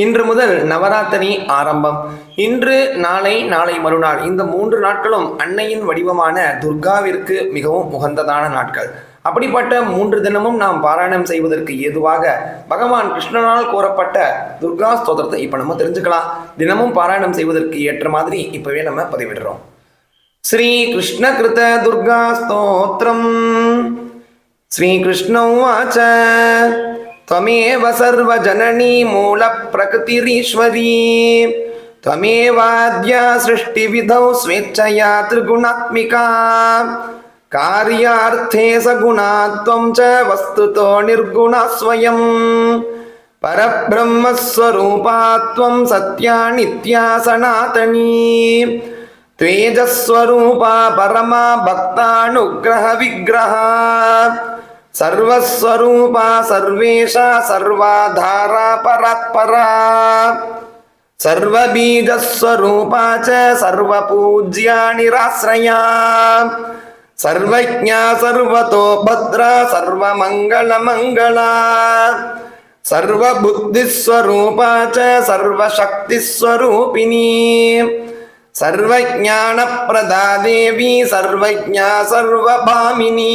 இன்று முதல் நவராத்திரி ஆரம்பம். இன்று நாளை நாளை மறுநாள். இந்த மூன்று நாட்களும் அன்னையின் வடிவமான துர்காவிற்கு மிகவும் உகந்ததான நாட்கள். அப்படிப்பட்ட மூன்று தினமும் நாம் பாராயணம் செய்வதற்கு ஏதுவாக பகவான் கிருஷ்ணனால் கூறப்பட்ட துர்கா ஸ்தோத்திரத்தை இப்போ நம்ம தெரிஞ்சுக்கலாம். தினமும் பாராயணம் செய்வதற்கு ஏற்ற மாதிரி இப்பவே நம்ம பதிவிடுறோம். ஸ்ரீ கிருஷ்ண கிருத துர்கா ஸ்தோத்திரம். ஸ்ரீ கிருஷ்ண त्वमेव सर्वजननी मूलप्रकृतिरीश्वरी त्वमेवाद्या सृष्टिविधौ स्वेच्छया त्रिगुणात्मिका कार्यार्थे सगुणा त्वं च वस्तुतो निर्गुणा स्वयं परब्रह्मस्वरूपा त्वं सत्या नित्या सनातनी तेजस्वरूपा परमा भक्तानुग्रहविग्रहा सर्वस्वरूपा सर्वेशा सर्वाधारा परात्परा सर्वबीजस्वरूपा च सर्वपूज्या निराश्रया सर्वज्ञा सर्वतो भद्रा सर्वमङ्गलमङ्गला सर्वबुद्धिस्वरूपा च सर्वशक्तिस्वरूपिणी सर्वज्ञानप्रदा देवी सर्वज्ञा सर्वभामिनी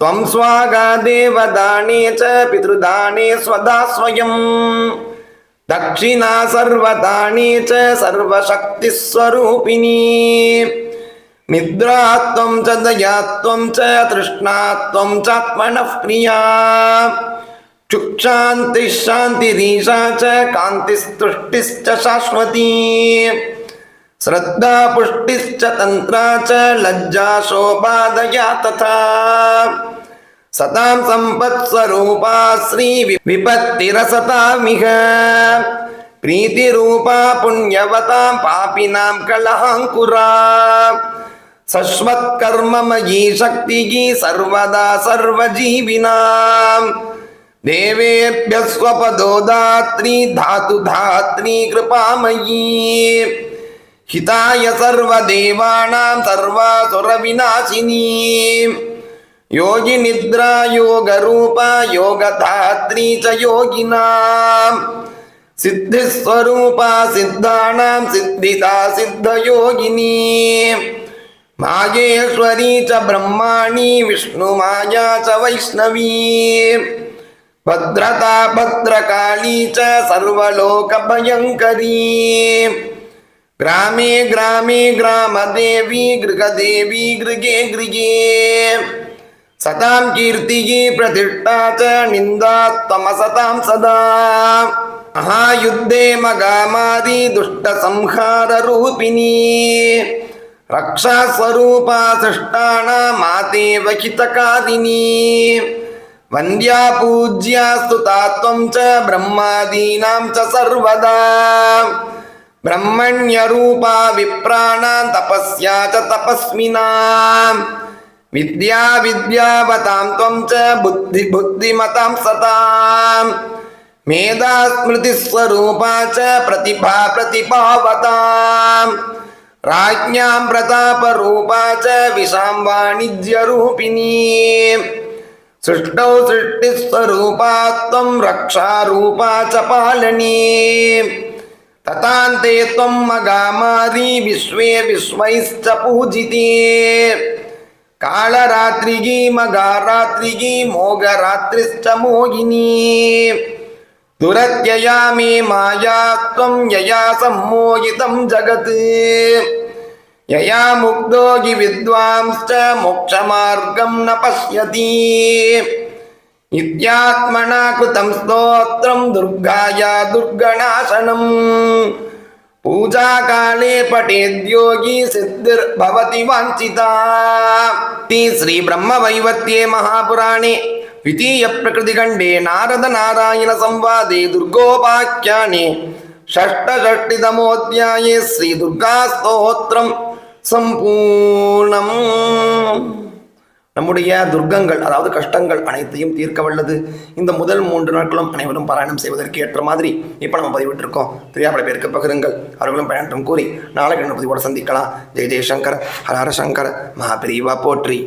त्वं स्वागा देवदाने च पितृदाने स्वदा स्वयं दक्षिणा सर्वदाने च सर्वशक्तिस्वरूपिणी निद्रा त्वं च दया त्वं च तृष्णा त्वं चात्मनः प्रिया चुक्षान्तिः शान्तिरीशा च कान्तिस्तुष्टिश्च शाश्वती श्रद्धा पुष्टिश्च तन्त्रा च लज्जा शोभादया तथा सतां सम्पत्स्वरूपा श्रीविपत्तिरसतामिह प्रीतिरूपा पुण्यवतां पापिनां कलहाङ्कुरा। शश्वत्कर्ममयी शक्तिः सर्वदा सर्वजीविनाम् देवेभ्यः स्वपदो दात्री धातु धात्री कृपामयी। हिताय सर्वदेवानां सर्वासुरविनाशिनी योगिनिद्रा योगरूपा योगधात्री च योगिनां सिद्धिस्वरूपा सिद्धानां सिद्धिता सिद्धयोगिनी मागेश्वरी च ब्रह्माणि विष्णुमाया च वैष्णवी भद्रता भद्रकाली च सर्वलोकभयङ्करी ग्रामे ग्रामे ग्रामदेवी गृगदेवी गृगे गृगे सतां कीर्तिः प्रतिष्ठा च निन्दा त्वमसतां सदा महायुद्धे मगामारी दुष्टसंहाररूपिणी रक्षास्वरूपा सृष्टानामातेव हितकारिणी वन्द्या पूज्या स्तुता त्वं च ब्रह्मादीनां च सर्वदा ब्रह्मण्यरूपा विप्राणां तपस्या च तपस्विनां विद्या विद्यावतां त्वं च बुद्धि बुद्धिमतां सतां मेधा स्मृतिस्वरूपा च प्रतिभा प्रतिभावतां राज्ञां प्रतापरूपा च विशां वाणिज्यरूपिणी सृष्टौ सृष्टिस्वरूपा त्वं रक्षारूपा च पालनी ततान्ते त्वं मगामारी विश्वे विश्वैश्च पूजिते ಕಾಳರಾತ್ರಿಗಿ ಮಗಾರಾತ್ರಿಗಿ ಮೋಘರಾತ್ರಿಶ್ಚ ಮೋಹಿನಿ ದುರತ್ಯಯಾ ಮೇ ಮಾಯಾ ತ್ವಂ ಯಯಾ ಸಂಮೋಹಿತಂ ಜಗತ್ ಯಯಾ ಮುಗ್ಧೋಗಿ ವಿದ್ವಾಂಶ್ಚ ಮೋಕ್ಷ ಮಾರ್ಗಂ ನ ಪಶ್ಯತಿ ಇತ್ಯಾತ್ಮನಾ ಕೃತಂ ಸ್ತೋತ್ರಂ ದುರ್ಗಾಯ ದುರ್ಗಣಾಶನಂ पूजाकाले पठेद्योगी सिद्धिर्भवति वाञ्छिता ते श्रीब्रह्मवैवत्ये महापुराणे द्वितीयप्रकृतिखण्डे नारदनारायणसंवादे दुर्गोपाख्याने षष्टषष्टितमोऽध्याये श्रीदुर्गास्तोत्रं सम्पूर्णम् நம்முடைய துர்க்கங்கள் அதாவது கஷ்டங்கள் அனைத்தையும் தீர்க்க வல்லது. இந்த முதல் மூன்று நாட்களும் அனைவரும் பாராயணம் செய்வதற்கு ஏற்ற மாதிரி இப்போ நம்ம பதிவிட்டிருக்கோம். தெரியாத பேருக்கு பகிருங்கள். அவர்களும் பயணம் கூறி நாளை பதிவோடு சந்திக்கலாம். ஜெய ஜெய்சங்கர் ஹரஹர சங்கர் மகாபிரிவா போற்றி.